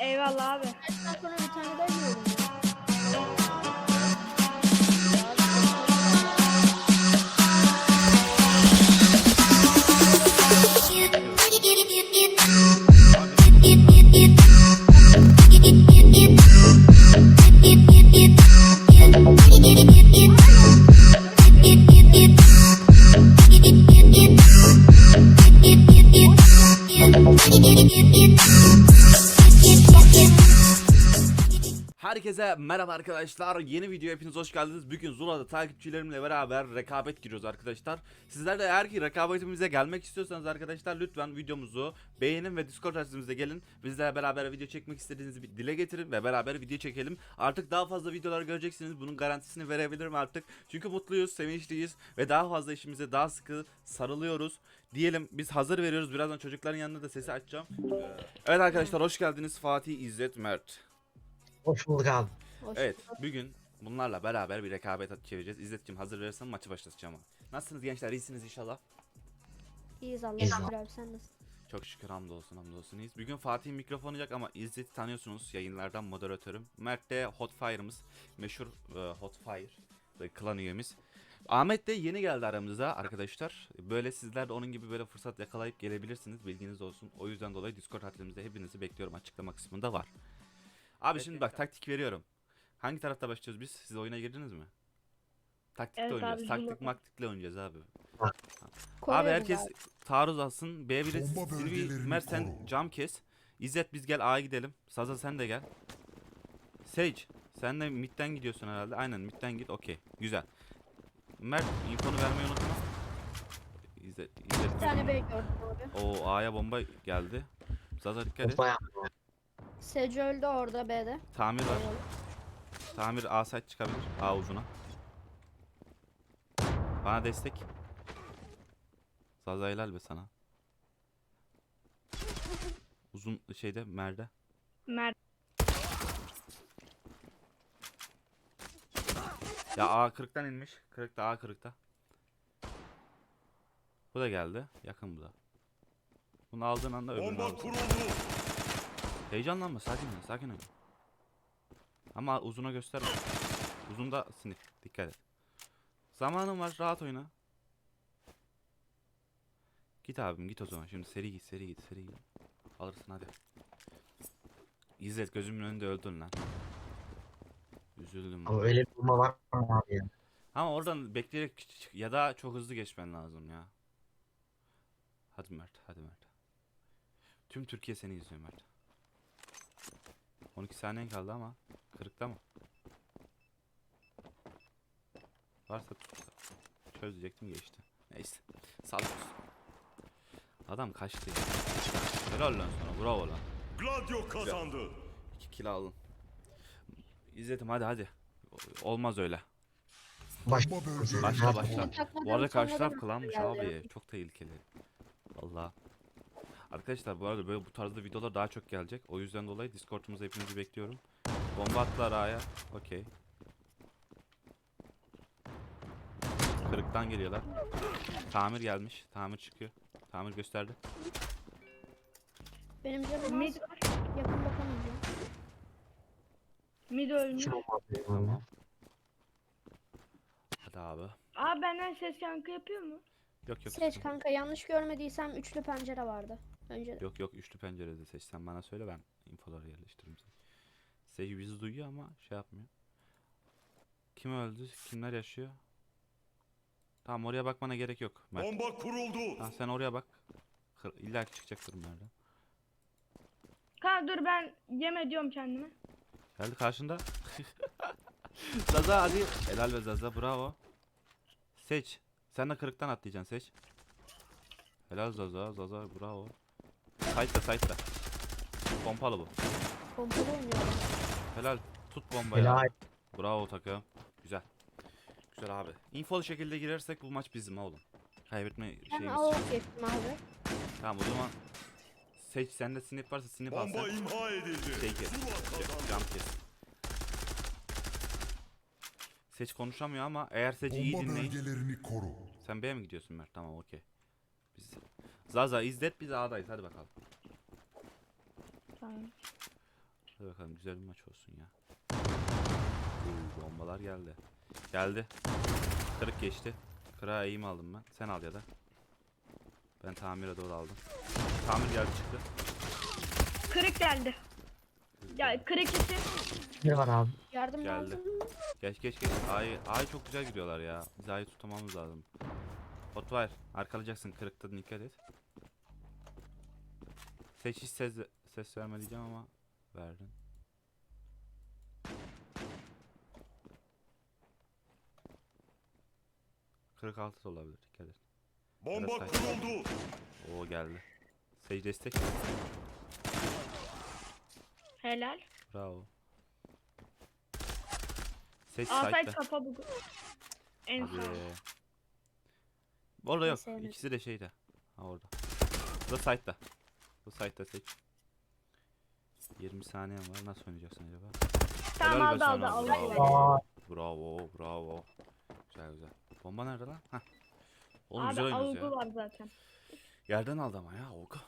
Eyvallah abi. Sonra bir tane daha yiyorum Herkese merhaba arkadaşlar. Yeni video hepiniz hoş geldiniz. Bugün Zula'da takipçilerimle beraber rekabet giriyoruz arkadaşlar. Sizler de eğer ki rekabetimize gelmek istiyorsanız arkadaşlar lütfen videomuzu beğenin ve Discord adresimize gelin. Bizlerle beraber video çekmek istediğinizi bir dile getirin ve beraber video çekelim. Artık daha fazla videolar göreceksiniz. Bunun garantisini verebilirim artık. Çünkü mutluyuz, sevinçliyiz ve daha fazla işimize daha sıkı sarılıyoruz. Diyelim biz hazır veriyoruz. Birazdan çocukların yanında da sesi açacağım. Evet arkadaşlar hoş geldiniz. Fatih, İzzet, Mert. Hoş bulduk abi. Hoş Evet bulduk. bugün bunlarla beraber bir rekabet çevireceğiz. İzzet'ciğim hazır verirsen maçı başlatacağım. ama. Nasılsınız gençler? İyisiniz inşallah. İyiyiz Allah'a İyiyiz şükür abi sen nasılsın? Çok şükür hamdolsun hamdolsun iyiyiz. Bugün Fatih mikrofon olacak ama İzzet'i tanıyorsunuz yayınlardan moderatörüm. Mert de Hotfire'ımız. Meşhur e, Hotfire ve klan üyemiz. Ahmet de yeni geldi aramıza arkadaşlar. Böyle sizler de onun gibi böyle fırsat yakalayıp gelebilirsiniz. Bilginiz olsun. O yüzden dolayı Discord adresimizde hepinizi bekliyorum. Açıklama kısmında var. Abi şimdi bak taktik veriyorum. Hangi tarafta başlıyoruz biz? Siz oyuna girdiniz mi? Taktikle Evet abi, oynayacağız. biz Taktik bunu- maktikle oynayacağız abi. Ha. Abi herkes taarruz alsın. B1'e Bomba Silvi, bölgelerini Mert sen koru. cam kes. İzzet biz gel A'ya gidelim. Saza sen de gel. Sage sen de midden gidiyorsun herhalde. Aynen midden git okey. Güzel. Mert infonu vermeyi unutma. İzzet, İzzet Bir tane B gördüm abi. O A'ya bomba geldi. Zaza dikkat et. Sece öldü orada B'de. Tamir var. Tamir A site çıkabilir. A uzuna. Bana destek. Zaza helal be sana. Uzun şeyde merde. Mert. Ya A kırıktan inmiş. Kırıkta A kırıkta. Bu da geldi. Yakın bu da. Bunu aldığın anda öbürünü Bomba kuruldu. Heyecanlanma sakin ol sakin ol. Ama uzuna gösterme. Uzunda sinir. Dikkat et. Zamanın var rahat oyna. Git abim git o zaman. Şimdi seri git seri git seri git. Alırsın hadi. İzzet gözümün önünde öldün lan. Üzüldüm. Ama öyle bir bomba var mı abi ya? Ama oradan bekleyerek çık- ya da çok hızlı geçmen lazım ya. Hadi Mert, hadi Mert. Tüm Türkiye seni izliyor Mert. 12 saniyen kaldı ama kırıkta mı? Varsa. Çöz diyecektim geçti. Neyse. Sağlık olsun. Adam kaçtı ya. Helal lan sana bravo lan. Gladio kazandı. 2 kill aldın. İzledim hadi hadi. Olmaz öyle. Başla başla. Bu arada karşı taraf klanmış abi. Çok tehlikeli. Vallahi. Arkadaşlar bu arada böyle bu tarzda videolar daha çok gelecek. O yüzden dolayı Discord'umuza hepinizi bekliyorum. Bomba attılar A'ya. Okey. Kırıktan geliyorlar. Tamir gelmiş. Tamir çıkıyor. Tamir gösterdi. Benim canım Mid az. var. Yakın bakamayacağım. Mid ölmüş. Hadi abi. Abi benden ses yankı yapıyor mu? Yok yok. Seç kanka yanlış görmediysem üçlü pencere vardı. Önce Yok yok üçlü pencerede seç. Sen bana söyle ben infoları yerleştiririm seni. Sage bizi duyuyor ama şey yapmıyor. Kim öldü? Kimler yaşıyor? Tamam oraya bakmana gerek yok. Mert. Bomba kuruldu. Ha, sen oraya bak. Kır, illa ki çıkacaktır nereden. Kanka dur ben yem ediyorum kendime. Geldi karşında. Zaza hadi. Helal be Zaza bravo. Seç. Sen de kırıktan atlayacaksın seç. Helal Zaza. Zaza bravo. Sight'ta sight'ta. Pompalı bu. pompalı oynuyorum. Helal. Tut bombayı. Helal. Bravo takım. Güzel. Güzel abi. Infolu şekilde girersek bu maç bizim oğlum. Kaybetme Ben şeyimiz yok. avuk geçtim abi. Tamam o zaman seç sende snip varsa snip al Bomba sen. imha edildi. Şey kes. Jump kes. Seç konuşamıyor ama eğer Seç'i iyi Bomba dinleyin. bölgelerini koru. Sen B'ye mi gidiyorsun Mert? Tamam okey. Zaza izlet biz A'dayız hadi bakalım. Tamam. Hadi bakalım güzel bir maç olsun ya. Oo, bombalar geldi. Geldi. Kırık geçti. Kırağa eğim aldım ben. Sen al ya da. Ben tamire doğru aldım. Tamir geldi çıktı. Kırık geldi. Ya kırık ise Ne var abi? Yardım Geldi. lazım. Geç geç geç. Ay, ay çok güzel gidiyorlar ya. Biz ayı tutamamız lazım. Hotwire arkalayacaksın kırıkta dikkat et. Seç hiç ses, ses verme diyeceğim ama verdin. Kırık altı da olabilir dikkat et. Bomba kuruldu. Oo geldi. Sage destek. helal. Bravo. Sage Asayt side'da. kafa bu. En Hadi. sağ. Orada yok. sevmedim. İkisi de şeyde. Ha orada. Bu da side'da. Bu side'da seç. 20 saniyen var. Nasıl oynayacaksın acaba? Tamam Helal be aldı sana, aldı. bravo. Aa, Bravo, bravo. Güzel güzel. Bomba nerede lan? Hah. Oğlum Abi güzel oynuyoruz algı ya. var zaten. Yerden aldı ama ya Oka.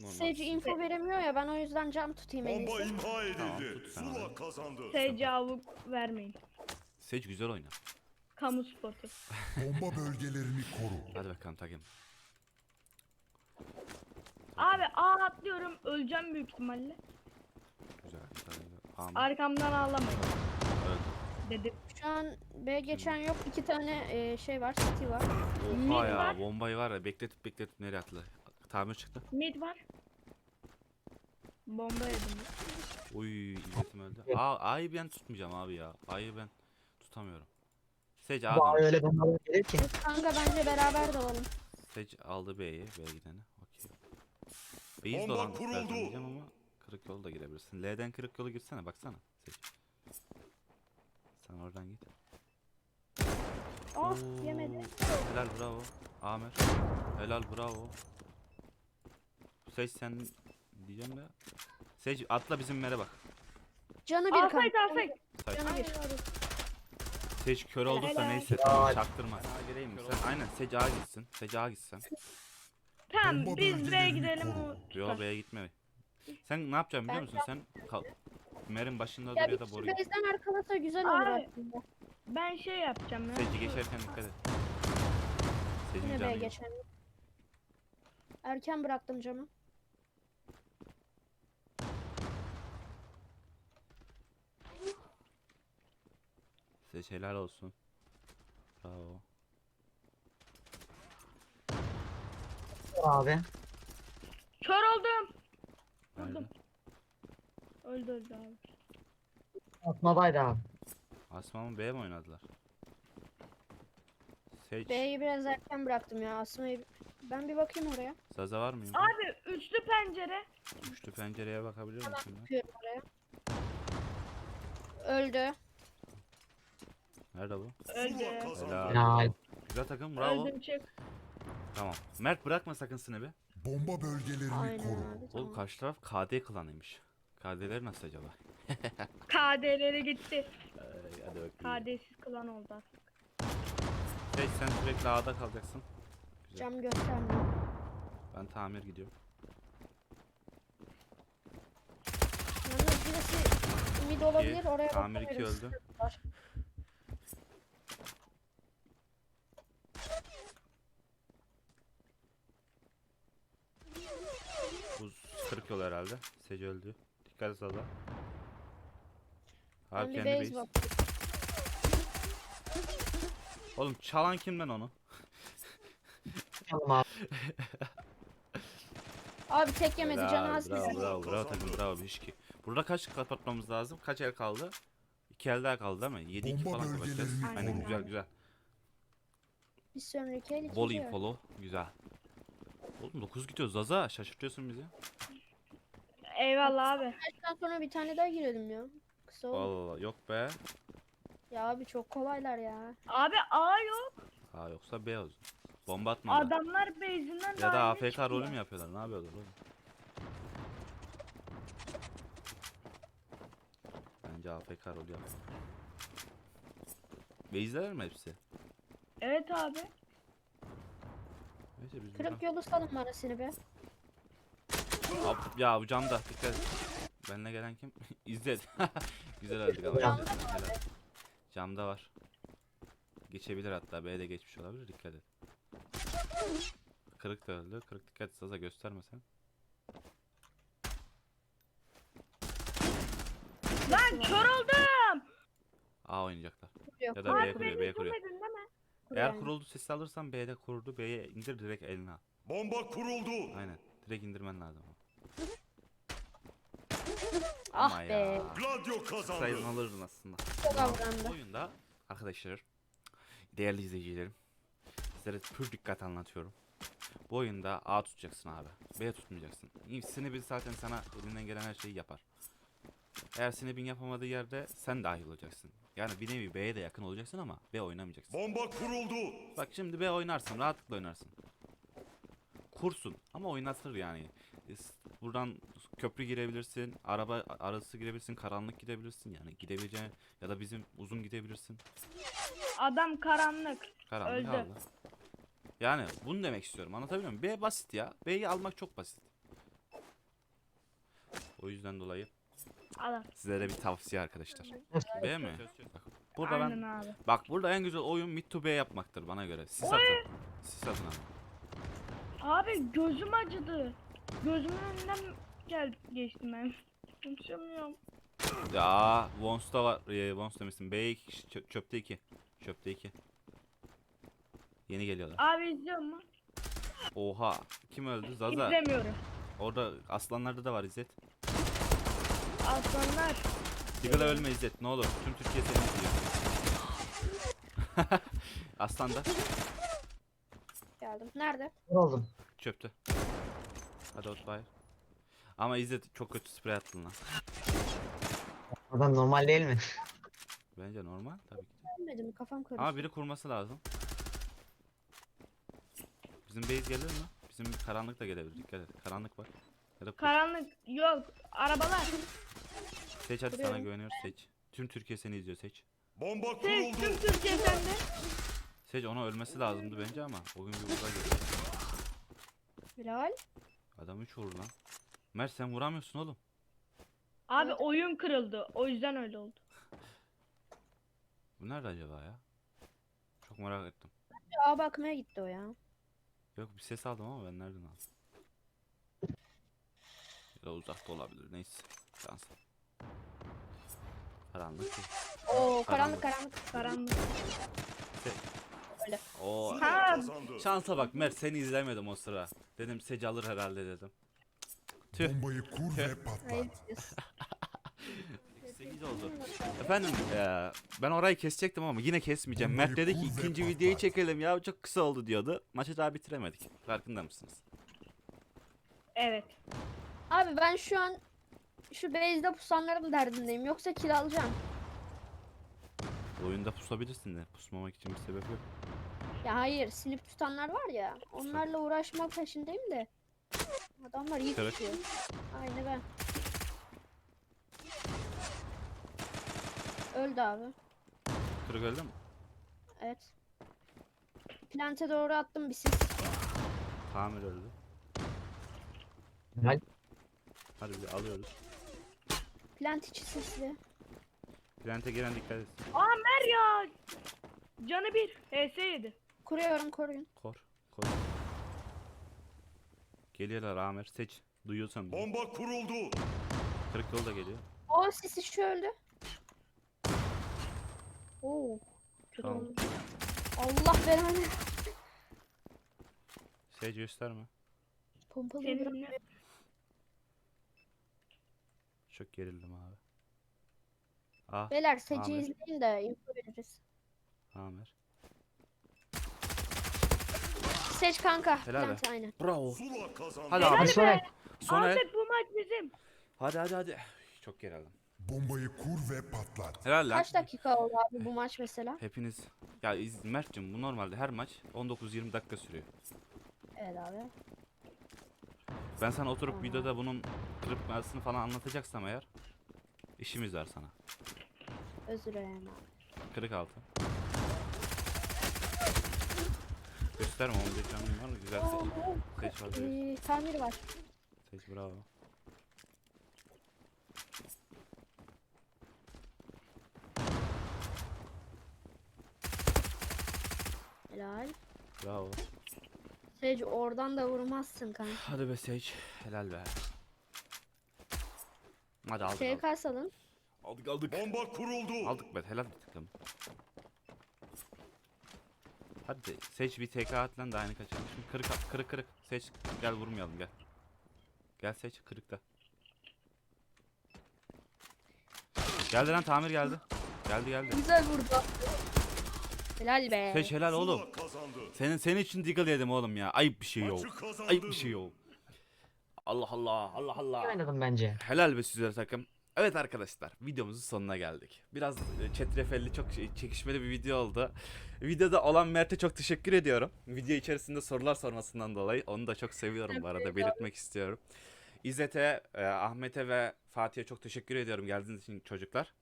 Normal. Sage info veremiyor ya ben o yüzden cam tutayım en Bomba iyisi. imha Tamam, edildi. tut sen Zula kazandı. SC avuk vermeyin. Sage güzel oynar. Kamu spotu. Bomba bölgelerini koru. Hadi bakalım takım. Abi A atlıyorum öleceğim büyük ihtimalle. Güzel. Amin. Arkamdan ağlamayın Öldü. dedim. Şu an B geçen yok. iki tane e, şey var, city var. Mid Oha ya var. bombayı var ya bekletip bekletip nereye attılar. Tamir çıktı. Mid var. Bomba yedim. Uy izletim öldü. Aa, A'yı ben tutmayacağım abi ya. A'yı ben tutamıyorum. Sage A'dan. ay öyle bombalar gelir ki. Kanka bence beraber dalalım. Sage aldı B'yi. B gideni. Okey. B'yi Bomba dolan kuruldu. diyeceğim ama kırık yolu da girebilirsin. L'den kırık yolu girsene baksana. Sage. Sen oradan git. Oh Oo, yemedi. Helal bravo. Amer. Helal bravo. Sage sen diyeceğim de. Sage atla bizim mere bak. Canı bir Alsayt kanka. alsayt. Sage. Canı bir. Sage kör olduysa neyse tamam çaktırma. A gireyim mi sen? Aynen Sage A gitsin. Sage A gitsin. Tamam biz B'ye gidelim. Yo. B'ye gitme. Sen ne yapacaksın biliyor musun? Sen kal Mer'in başında dur Ya ya bir da kişi boru base'den arkalasa güzel olur Abi. aslında. Ben şey yapacağım ya. Sage geçerken dikkat et. Sage'in Yine canı B yok. geçen yok. Erken bıraktım camı. Sage helal olsun. Bravo. Abi. Kör oldum. Nerede? Vurdum. Öldü öldü abi. Atmadaydı abi. Asma mı B mi oynadılar? Sage. B'yi biraz erken bıraktım ya. Asmayı ben bir bakayım oraya. Zaza var mı? yok mu? Abi üçlü pencere. Üçlü pencereye bakabilir misin? lan? Bakıyorum oraya. Öldü. Nerede bu? Öldü. Kazandı. Helal. Helal. Güzel takım bravo. Öldüm çık. Tamam. Mert bırakma sakın snap'i. Bomba bölgelerini Aynen koru. abi Oğlum tamam. karşı taraf KD klanıymış. KD'leri nasıl acaba? KD'leri gitti. Ay, hadi. KD'siz klan oldu artık. Sage sen sürekli A'da kalacaksın. Güzel. Cam göstermiyor. Ben tamir gidiyorum. Yalnız birisi mid olabilir oraya Tamir 2 bakabiliriz. öldü. Var. Bu kırık yol herhalde. Sage öldü. Dikkat et Zaza. Ben Abi bir kendi base. Oğlum çalan kimden onu? Tamam abi. Abi tek yemedi canı az Bravo bizim. bravo bravo takım bravo bir ki. Burada kaç kapatmamız lazım? Kaç el kaldı? 2 el daha kaldı değil mi? 7 2 Bomba falan kapatacağız. bölgelerini Aynen koru. güzel güzel. Bir sonraki el ikinci el. infolu. Güzel. Oğlum 9 gidiyoruz Zaza. Şaşırtıyorsun bizi. Eyvallah abi. Maçtan sonra bir tane daha girelim ya. Kısa olur. Vallahi yok be. Ya abi çok kolaylar ya. Abi A yok. Ha yoksa B olsun. Bomba atmadılar. Adamlar base'inden Ya da AFK rolü mü yapıyorlar? Ne yapıyorlar oğlum? Bence AFK rolü yapıyor. Base'ler mi hepsi? Evet abi. Neyse biz Kırık yolu salın bana seni be. Ab- Ya bu camda dikkat et. Benle gelen kim? İzzet. Güzel öldük ama. Camda. Helal. Camda var. Geçebilir hatta. B'de geçmiş olabilir. Dikkat et. Kırık da öldü. Kırık dikkat et. Zaza gösterme sen. Lan kör oldum. A oynayacaklar. Yok. Ya da B'ye Abi kuruyor. B'ye kuruyor. değil mi? Eğer kuruldu sesi alırsan B'de kurdu. B'ye indir direkt eline al. Bomba kuruldu. Aynen. Direkt indirmen lazım. Ah Ama be. ya. Gladio kazandı. Sayın alırdın aslında. Çok avrandı. oyunda arkadaşlar değerli izleyicilerim sizlere pür dikkat anlatıyorum. Bu oyunda A tutacaksın abi. B tutmayacaksın. Sinebin zaten sana elinden gelen her şeyi yapar. Eğer Sinebin yapamadığı yerde sen dahil olacaksın. Yani bir nevi B'ye de yakın olacaksın ama B oynamayacaksın. Bomba kuruldu. Bak şimdi B oynarsın rahatlıkla oynarsın. Kursun ama oynatır yani. Buradan köprü girebilirsin, araba arası girebilirsin, karanlık gidebilirsin yani gidebileceğin ya da bizim uzun gidebilirsin. Adam karanlık. Karanlık Öldü. aldı. Yani bunu demek istiyorum. Anlatabiliyor muyum? B basit ya. B'yi almak çok basit. O yüzden dolayı Adam. sizlere bir tavsiye arkadaşlar. B mi? Bak, burada Aynen ben abi. bak burada en güzel oyun mid to B yapmaktır bana göre. Siz atın. Siz atın ama. Abi gözüm acıdı. Gözümün önünden gel geçtim ben. Konuşamıyorum. Ya Vons'ta var. E, Vons demişsin. B 2 çö- çöpte 2. Çöpte 2. Yeni geliyorlar. Abi izliyor mu? Oha. Kim öldü? Zaza. İzlemiyorum. Orada aslanlarda da var İzzet. Aslanlar. Sigala ölme İzzet ne olur. Tüm Türkiye seni izliyor. Aslan da Geldim. Nerede? Oldum. çöptü. Hadi Otfire. Ama İzzet çok kötü sprey attın lan. Adam normal değil mi? Bence normal tabii ki. de. Gelmedim. Kafam karıştı. Ama biri kurması lazım. Bizim base gelir mi? Bizim karanlık da gelebilir. Dikkat et. Karanlık var. Ya da. Karanlık. Yok. Arabalar. Seç hadi sana Kuruyorum. güveniyoruz seç. Tüm Türkiye seni izliyor seç. Bomba Tüm, tüm kuruldu. Türkiye sende. Seç ona ölmesi lazımdı bence ama o gün bir uza geldi. Bilal. Adam 3 vurdu lan. Mert sen vuramıyorsun oğlum. Abi oyun kırıldı. O yüzden öyle oldu. Bu nerede acaba ya? Çok merak ettim. A bakmaya gitti o ya. Yok bir ses aldım ama ben nereden aldım? Ya da uzakta olabilir neyse. Şans. Karanlık ki. Oo Karanlık. karanlık karanlık. Karanlık. Oo. Zula Ha. kazandı. Şansa bak Mert seni izlemedim o sıra. Dedim Seci alır herhalde dedim. Tüh. Bombayı kur ve patlat. Hayır diyorsun. 8 oldu. Efendim eee, ben orayı kesecektim ama yine kesmeyeceğim. Mert dedi ki ikinci patlat. videoyu çekelim ya çok kısa oldu diyordu. Maçı daha bitiremedik. Farkında mısınız? Evet. Abi ben şu an şu base'de pusanların derdindeyim. Yoksa kiralayacağım. Oyunda pusabilirsin de pusmamak için bir sebep yok. Ya hayır silip tutanlar var ya. Onlarla uğraşmak peşindeyim de. Adamlar iyi Evet. tutuyor. Aynı ben. Öldü abi. Kırık öldü mü? Evet. Plante doğru attım bir sis. Tamir öldü. Helal. Hadi bir alıyoruz. Plant içi sisli. Plante giren dikkat etsin. Aa Mer ya. Canı bir. HS yedi. Kuruyorum koruyun. Kor. Kor. Geliyorlar Amer seç. Duyuyorsan. duy. Bomba kuruldu. Kırık yol da geliyor. O sisi şu öldü. Oo. Kötü Tamam. oldu. Allah belanı. Seç gösterme. Pompalı bırak. Çok gerildim abi. Ah Beyler seci Ahmet. izleyin de info veririz. Amer. Seç kanka. Helal be. Aynen. Bravo. Zula kazandı. Hadi Helal abi. be. Sonra. Artık bu maç bizim. Hadi hadi hadi. Çok gerildim. Bombayı kur ve patlat. Helal lan. Kaç dakika oldu abi bu maç mesela? Hepiniz ya iz, Mert'cim bu normalde her maç 19-20 dakika sürüyor. Evet abi. Ben sana oturup Aha. videoda bunun kırıkmasını falan anlatacaksam eğer işimiz var sana. Özür dilerim abi. Kırık altı. Gösterme onu bir canım var mı? Güzel seç. Seç ee, var. tamir var. Seç bravo. Helal. Bravo. Sage oradan da vurmazsın kanka. Hadi be seç. Helal be. Hadi aldık Şey aldık. kalsalım. Aldık aldık. Bomba kuruldu. Aldık be helal bir takım. Hadi Sage bir TK at lan da aynı kaçırmış. Şimdi kırık at kırık kırık. Sage gel vurmayalım gel. Gel Sage kırıkta. Geldi lan tamir geldi. Geldi geldi. Güzel vurdu. Helal be. Sage helal oğlum. Senin senin için deagle yedim oğlum ya. Ayıp bir şey yok. Ayıp bir şey yok. Allah Allah Allah İyi Allah. oynadım bence. Helal be sizlere takım. Evet arkadaşlar videomuzun sonuna geldik. Biraz e, çetrefelli çok şey- çekişmeli bir video oldu. Videoda olan Mert'e çok teşekkür ediyorum. Video içerisinde sorular sormasından dolayı onu da çok seviyorum bu arada belirtmek istiyorum. İzzet'e, e, Ahmet'e ve Fatih'e çok teşekkür ediyorum geldiğiniz için çocuklar.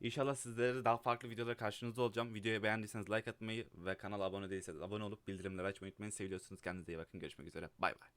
İnşallah sizlere daha farklı videoda karşınızda olacağım. Videoyu beğendiyseniz like atmayı ve kanala abone değilseniz abone olup bildirimleri açmayı unutmayın. Seviyorsunuz. Kendinize iyi bakın. Görüşmek üzere. Bay bay.